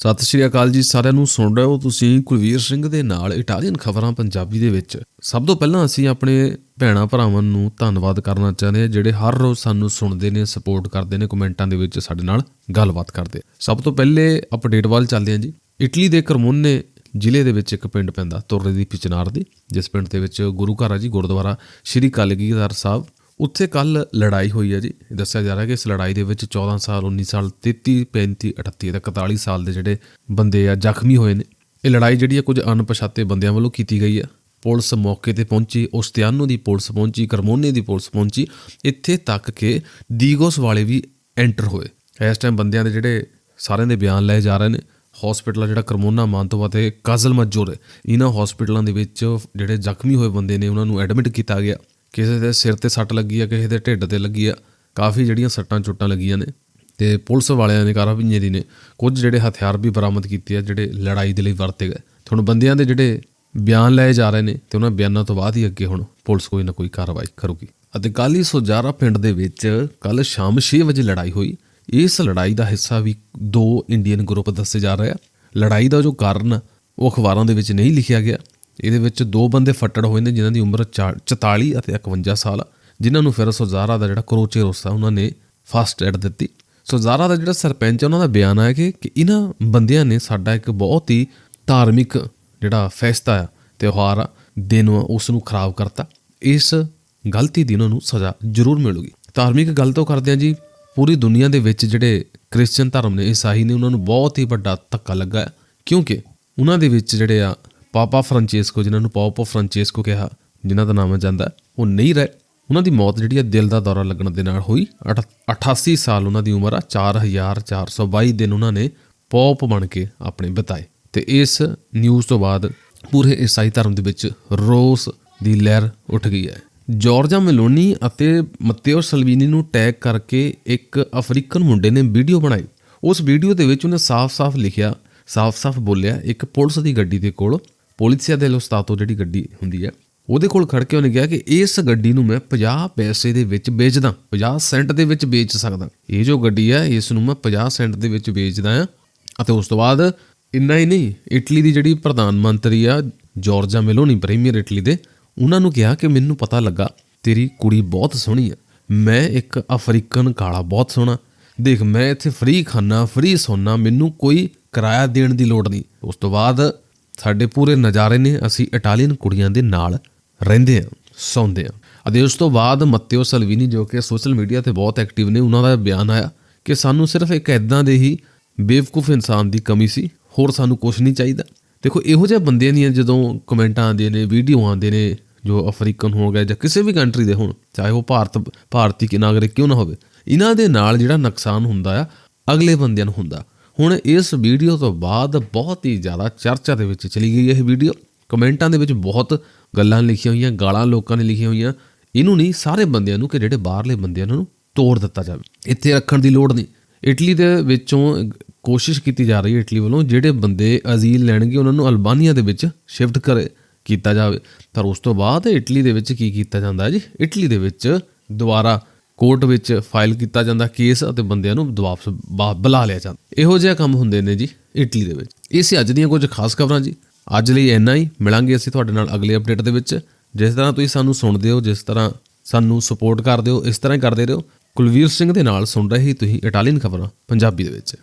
ਸਤਿ ਸ਼੍ਰੀ ਅਕਾਲ ਜੀ, ਸਾਰਿਆਂ ਨੂੰ ਸੁਣ ਰਹੇ ਹੋ ਤੁਸੀਂ ਕੁਲਵੀਰ ਸਿੰਘ ਦੇ ਨਾਲ ਇਟਾਲੀਅਨ ਖਬਰਾਂ ਪੰਜਾਬੀ ਦੇ ਵਿੱਚ। ਸਭ ਤੋਂ ਪਹਿਲਾਂ ਅਸੀਂ ਆਪਣੇ ਭੈਣਾ ਭਰਾਵਾਂ ਨੂੰ ਧੰਨਵਾਦ ਕਰਨਾ ਚਾਹੁੰਦੇ ਹਾਂ, ਜਿਹੜੇ ਹਰ ਰੋਜ਼ ਸਾਨੂੰ ਸੁਣਦੇ ਨੇ ਸਪੋਰਟ ਕਰਦੇ ਨੇ, ਕਮੈਂਟਾਂ ਦੇ ਵਿੱਚ ਸਾਡੇ ਨਾਲ ਗੱਲਬਾਤ ਕਰਦੇ ਸਭ ਤੋਂ ਪਹਿਲੇ ਅਪਡੇਟ ਵੱਲ ਚੱਲਦੇ ਹਾਂ ਜੀ। ਇਟਲੀ ਦੇ ਕਰਮੋਨੇ ਜ਼ਿਲ੍ਹੇ ਦੇ ਵਿੱਚ ਇੱਕ ਪਿੰਡ ਪੈਂਦਾ ਤੁਰੇ ਦੀ ਪਿਚਨਾਰ ਦੀ, ਜਿਸ ਪਿੰਡ ਦੇ ਵਿੱਚ ਗੁਰੂ ਘਰ ਆ ਜੀ, ਗੁਰਦੁਆਰਾ, ਸ਼੍ਰੀ ਕਲਗੀਧਰ ਸਾਹਿਬ। ਉੱਥੇ ਕੱਲ ਲੜਾਈ ਹੋਈ ਹੈ ਜੀ। ਦੱਸਿਆ ਜਾ ਰਿਹਾ ਕਿ ਇਸ ਲੜਾਈ ਦੇ ਵਿੱਚ 14 ਸਾਲ 19 ਸਾਲ 33 35 38 ਤੇ 41 ਸਾਲ ਦੇ ਜਿਹੜੇ ਬੰਦੇ ਆ, ਜ਼ਖਮੀ ਹੋਏ ਨੇ। ਇਹ ਲੜਾਈ ਜਿਹੜੀ ਹੈ ਕੁਝ ਅਣਪਛਾਤੇ ਬੰਦਿਆਂ ਵੱਲੋਂ ਕੀਤੀ ਗਈ ਹੈ। ਪੁਲਿਸ ਮੌਕੇ ਤੇ ਪਹੁੰਚੀ, ਉਸਤਿਆਨੋ ਦੀ ਪੁਲਿਸ ਪਹੁੰਚੀ, ਕਰਮੋਨੇ ਦੀ ਪੁਲਿਸ ਪਹੁੰਚੀ। ਇੱਥੇ ਤੱਕ ਕਿ ਦੀਗੋਸ ਵਾਲੇ ਵੀ ਐਂਟਰ ਹੋਏ। ਇਸ ਟਾਈਮ ਬੰਦਿਆਂ ਦੇ ਜਿਹੜੇ ਸਾਰਿਆਂ ਦੇ ਬਿਆਨ ਲਏ ਜਾ ਰਹੇ ਨੇ। ਹਸਪੀਟਲ ਜਿਹੜਾ ਕਰਮੋਨਾ ਮਾਨਤੋਵਾ ਤੇ ਕਾਜ਼ਲ ਮਜੂਰ ਇਹਨਾਂ ਹਸਪੀਟਲਾਂ ਦੇ ਵਿੱਚ ਜਿਹੜੇ ਜ਼ਖਮੀ ਹੋਏ ਬੰਦੇ ਨੇ, ਉਹਨਾਂ ਨੂੰ ਐਡਮਿਟ ਕੀਤਾ ਗਿਆ। ਕਿਸੇ ਦੇ ਸਿਰ ਤੇ ਸੱਟ ਲੱਗੀ ਆ ਕਿਸੇ ਦੇ ਢਿੱਡ ਤੇ ਲੱਗੀ ਆ ਕਾਫੀ ਜਿਹੜੀਆਂ ਸੱਟਾਂ ਚੋਟਾਂ ਲੱਗੀਆਂ ਨੇ। ਤੇ ਪੁਲਿਸ ਵਾਲਿਆਂ ਨੇ ਕਾਰਾਬੀਨੇ ਦੀ ਨੇ ਕੁਝ ਜਿਹੜੇ ਹਥਿਆਰ ਵੀ ਬਰਾਮਦ ਕੀਤੇ ਆ ਜਿਹੜੇ ਲੜਾਈ ਦੇ ਲਈ ਵਰਤੇ ਗਏ। ਤੇ ਹੁਣ ਬੰਦਿਆਂ ਦੇ ਜਿਹੜੇ ਬਿਆਨ ਲਏ ਜਾ ਰਹੇ ਨੇ ਤੇ ਉਹਨਾਂ ਬਿਆਨਾਂ ਤੋਂ ਬਾਅਦ ਹੀ ਅੱਗੇ ਹੁਣ ਪੁਲਿਸ ਕੋਈ ਨਾ ਕੋਈ ਕਾਰਵਾਈ ਕਰੂਗੀ। ਅਤੇ ਕੱਲ੍ਹ ਹੀ ਸੁਜਾਰਾ ਪਿੰਡ ਦੇ ਵਿੱਚ ਕੱਲ ਸ਼ਾਮ 6 ਵਜੇ ਲੜਾਈ ਹੋਈ। ਇਸ ਲੜਾਈ ਦਾ ਹਿੱਸਾ ਵੀ ਦੋ ਇੰਡੀਅਨ ਗਰੁੱਪ ਦੱਸੇ ਜਾ ਰਹੇ ਆ। ਲੜਾਈ ਦਾ ਜੋ ਕਾਰਨ ਆ, ਉਹ ਅਖਬਾਰਾਂ ਦੇ ਵਿੱਚ ਨਹੀਂ ਲਿਖਿਆ ਗਿਆ। ਇਹਦੇ ਵਿੱਚ ਦੋ ਬੰਦੇ ਫੱਟੜ ਹੋਏ ਨੇ ਜਿਨ੍ਹਾਂ ਦੀ ਉਮਰ ਚਾ- 44 ਅਤੇ 51 ਸਾਲ ਆ ਜਿਨ੍ਹਾਂ ਨੂੰ ਫਿਰ ਸੁਜ਼ਾਰਾ ਦਾ ਜਿਹੜਾ ਕਰੋਚੇ ਰੋਸਾ ਉਹਨਾਂ ਨੇ ਫਸਟ ਐਡ ਦਿੱਤੀ। ਸੁਜ਼ਾਰਾ ਦਾ ਜਿਹੜਾ ਸਰਪੰਚ ਆ, ਉਹਨਾਂ ਦਾ ਬਿਆਨ ਆਇਆ ਕਿ ਇਹਨਾਂ ਬੰਦਿਆਂ ਨੇ ਸਾਡਾ ਇੱਕ ਬਹੁਤ ਹੀ ਧਾਰਮਿਕ ਜਿਹੜਾ ਫੈਸਲਾ ਆ ਤਿਉਹਾਰ ਆ ਦਿਨ ਆ, ਉਸ ਨੂੰ ਖਰਾਬ ਕਰਤਾ। ਇਸ ਗਲਤੀ ਦੀ ਉਹਨਾਂ ਨੂੰ ਸਜ਼ਾ ਜ਼ਰੂਰ ਮਿਲੂਗੀ। ਧਾਰਮਿਕ ਗੱਲ ਤੋਂ ਕਰਦੇ ਆ ਜੀ ਪੂਰੀ ਦੁਨੀਆ ਦੇ ਵਿੱਚ ਜਿਹੜੇ ਕ੍ਰਿਸਚੀਅਨ ਧਰਮ ਨੇ ਈਸਾਈ ਨੇ ਉਹਨਾਂ ਨੂੰ ਬਹੁਤ ਹੀ ਵੱਡਾ ਧੱਕਾ ਲੱਗਾ ਹੈ ਕਿਉਂਕਿ ਉਹਨਾਂ ਦੇ ਵਿੱਚ ਜਿਹੜੇ ਆ ਪਾਪਾ ਫ੍ਰਾਂਚੈਸਕੋ, ਜਿਨ੍ਹਾਂ ਨੂੰ ਪਾਪਾ ਫ੍ਰਾਂਚੈਸਕੋ ਕਿਹਾ, ਜਿਨ੍ਹਾਂ ਦਾ ਨਾਮ ਹੈ ਜਾਂਦਾ, ਉਹ ਨਹੀਂ ਰਹੇ। ਉਹਨਾਂ ਦੀ ਮੌਤ ਜਿਹੜੀ ਹੈ ਦਿਲ ਦਾ ਦੌਰਾ ਲੱਗਣ ਦੇ ਨਾਲ ਹੋਈ। ਅਠ- 88 ਸਾਲ ਉਹਨਾਂ ਦੀ ਉਮਰ ਆ 4422 ਦਿਨ ਉਹਨਾਂ ਨੇ ਪੌਪ ਬਣ ਕੇ ਆਪਣੇ ਬਿਤਾਏ। ਤੇ ਇਸ ਨਿਊਜ਼ ਤੋਂ ਬਾਅਦ ਪੂਰੇ ਈਸਾਈ ਧਰਮ ਦੇ ਵਿੱਚ ਰੋਸ ਦੀ ਲਹਿਰ ਉੱਠ ਗਈ ਹੈ। ਜਾਰਜਾ ਮੈਲੋਨੀ ਅਤੇ ਮਤੇਓ ਸਲਵੀਨੀ ਨੂੰ ਟੈਗ ਕਰਕੇ ਇੱਕ ਅਫਰੀਕਨ ਮੁੰਡੇ ਨੇ ਵੀਡੀਓ ਬਣਾਈ। ਉਸ ਵੀਡੀਓ ਦੇ ਵਿੱਚ ਉਹਨੇ ਸਾਫ਼-ਸਾਫ਼ ਲਿਖਿਆ, ਸਾਫ਼-ਸਾਫ਼ ਬੋਲਿਆ, ਇੱਕ ਪੁਲਿਸ ਦੀ ਗੱਡੀ ਦੇ ਕੋਲ ਪੋਲੀਸੀਆ ਦੇ ਲੋਸਤਾਤੋ ਜਿਹੜੀ ਗੱਡੀ ਹੁੰਦੀ ਹੈ, ਉਹਦੇ ਕੋਲ ਖੜ ਕੇ ਉਹਨੇ ਕਿਹਾ ਕਿ ਇਸ ਗੱਡੀ ਨੂੰ ਮੈਂ 50 ਪੈਸੇ ਦੇ ਵਿੱਚ ਵੇਚਦਾ 50 ਸੈਂਟ ਦੇ ਵਿੱਚ ਵੇਚ ਸਕਦਾ। ਇਹ ਜੋ ਗੱਡੀ ਹੈ, ਇਸ ਨੂੰ ਮੈਂ 50 ਸੈਂਟ ਦੇ ਵਿੱਚ ਵੇਚਦਾ ਹਾਂ। ਅਤੇ ਉਸ ਤੋਂ ਬਾਅਦ ਇੰਨਾ ਹੀ ਨਹੀਂ, ਇਟਲੀ ਦੀ ਜਿਹੜੀ ਪ੍ਰਧਾਨ ਮੰਤਰੀ ਆ, ਜਾਰਜਾ ਮਿਲੋਨੀ, ਪ੍ਰੀਮੀਅਰ ਇਟਲੀ ਦੇ, ਉਹਨਾਂ ਨੂੰ ਕਿਹਾ ਕਿ ਮੈਨੂੰ ਪਤਾ ਲੱਗਾ, ਤੇਰੀ ਕੁੜੀ ਬਹੁਤ ਸੋਹਣੀ ਆ ਮੈਂ ਇੱਕ ਅਫਰੀਕਨ ਕਾਲਾ ਬਹੁਤ ਸੋਹਣਾ। ਦੇਖ, ਮੈਂ ਇੱਥੇ ਫ੍ਰੀ ਖਾਣਾ ਫ੍ਰੀ ਸੌਣਾ ਮੈਨੂੰ ਕੋਈ ਕਿਰਾਇਆ ਦੇਣ ਦੀ ਲੋੜ ਨਹੀਂ। ਉਸ ਤੋਂ ਬਾਅਦ ਸਾਡੇ ਪੂਰੇ ਨਜ਼ਾਰੇ ਨੇ, ਅਸੀਂ ਇਟਾਲੀਅਨ ਕੁੜੀਆਂ ਦੇ ਨਾਲ ਰਹਿੰਦੇ ਆ ਸੌਂਦੇ ਆ ਅਤੇ ਉਸ ਤੋਂ ਬਾਅਦ ਮੱਤੇਓ ਸਲਵੀਨੀ ਜੋ ਕਿ ਸੋਸ਼ਲ ਮੀਡੀਆ ਤੇ ਬਹੁਤ ਐਕਟਿਵ ਨੇ, ਉਹਨਾਂ ਦਾ ਬਿਆਨ ਆਇਆ ਕਿ ਸਾਨੂੰ ਸਿਰਫ ਇੱਕ ਐਦਾਂ ਦੇ ਹੀ ਬੇਵਕੂਫ ਇਨਸਾਨ ਦੀ ਕਮੀ ਸੀ, ਹੋਰ ਸਾਨੂੰ ਕੁਝ ਨਹੀਂ ਚਾਹੀਦਾ। ਦੇਖੋ, ਇਹੋ ਜਿਹੇ ਬੰਦਿਆਂ ਦੀਆਂ ਜਦੋਂ ਕਮੈਂਟਾਂ ਆਉਂਦੇ ਨੇ, ਵੀਡੀਓ ਆਉਂਦੇ ਨੇ, ਜੋ ਅਫਰੀਕਨ ਹੋ ਗਏ ਜਾਂ ਕਿਸੇ ਵੀ ਕੰਟਰੀ ਦੇ ਹੋਣ, ਚਾਹੇ ਉਹ ਭਾਰਤ, ਭਾਰਤੀ ਕਿ ਨਾਗਰਿਕ ਕਿਉਂ ਨਾ ਹੋਵੇ, ਇਹਨਾਂ ਦੇ ਨਾਲ ਜਿਹੜਾ ਨੁਕਸਾਨ ਹੁੰਦਾ ਆ, ਅਗਲੇ ਬੰਦਿਆਂ ਨੂੰ ਹੁੰਦਾ। ਹੁਣ ਇਸ ਵੀਡੀਓ ਤੋਂ ਬਾਅਦ ਬਹੁਤ ਹੀ ਜ਼ਿਆਦਾ ਚਰਚਾ ਦੇ ਵਿੱਚ ਚਲੀ ਗਈ ਇਹ ਵੀਡੀਓ। ਕਮੈਂਟਾਂ ਦੇ ਵਿੱਚ ਬਹੁਤ ਗੱਲਾਂ ਲਿਖੀਆਂ ਹੋਈਆਂ, ਗਾਲਾਂ ਲੋਕਾਂ ਨੇ ਲਿਖੀਆਂ ਹੋਈਆਂ। ਇਹਨੂੰ ਨਹੀਂ, ਸਾਰੇ ਬੰਦਿਆਂ ਨੂੰ ਕਿ ਜਿਹੜੇ ਬਾਹਰਲੇ ਬੰਦਿਆਂ ਨੂੰ ਤੋੜ ਦਿੱਤਾ ਜਾਵੇ। ਇੱਥੇ ਰੱਖਣ ਦੀ ਲੋੜ ਨਹੀਂ। ਇਟਲੀ ਦੇ ਵਿੱਚੋਂ ਕੋਸ਼ਿਸ਼ ਕੀਤੀ ਜਾ ਰਹੀ ਹੈ ਇਟਲੀ ਵੱਲੋਂ, ਜਿਹੜੇ ਬੰਦੇ ਅਜ਼ੀਲ ਲੈਣਗੇ, ਉਹਨਾਂ ਨੂੰ ਅਲਬਾਨੀਆ ਦੇ ਵਿੱਚ ਸ਼ਿਫਟ ਕਰੇ ਕੀਤਾ ਜਾਵੇ। ਪਰ ਉਸ ਤੋਂ ਬਾਅਦ ਇਟਲੀ ਦੇ ਵਿੱਚ ਕੀ ਕੀਤਾ ਜਾਂਦਾ ਹੈ ਜੀ? ਇਟਲੀ ਦੇ ਵਿੱਚ ਦੁਬਾਰਾ ਕੋਰਟ ਵਿੱਚ ਫਾਈਲ ਕੀਤਾ ਜਾਂਦਾ, ਕੇਸ ਅਤੇ ਬੰਦਿਆਂ ਨੂੰ ਵਾਪਸ ਬੁਲਾ ਲਿਆ ਜਾਂਦਾ। ਇਹੋ ਜਿਹਾ ਕੰਮ ਹੁੰਦੇ ਨੇ ਜੀ ਇਟਲੀ ਦੇ ਵਿੱਚ। ਇਹ ਸੀ ਅੱਜ ਦੀਆਂ ਕੁਝ ਖਾਸ ਖਬਰਾਂ ਜੀ। ਅੱਜ ਲਈ ਇੰਨਾ ਹੀ। ਮਿਲਾਂਗੇ ਅਸੀਂ ਤੁਹਾਡੇ ਨਾਲ ਅਗਲੇ ਅਪਡੇਟ ਦੇ ਵਿੱਚ। ਜਿਸ ਤਰ੍ਹਾਂ ਤੁਸੀਂ ਸਾਨੂੰ ਸੁਣਦੇ ਹੋ, ਜਿਸ ਤਰ੍ਹਾਂ ਸਾਨੂੰ ਸਪੋਰਟ ਕਰਦੇ ਹੋ, ਇਸ ਤਰ੍ਹਾਂ ਹੀ ਕਰਦੇ ਰਹੋ। ਕੁਲਵੀਰ ਸਿੰਘ ਦੇ ਨਾਲ ਸੁਣ ਰਹੇ ਤੁਸੀਂ ਇਟਾਲੀਅਨ ਖਬਰਾਂ ਪੰਜਾਬੀ ਦੇ ਵਿੱਚ।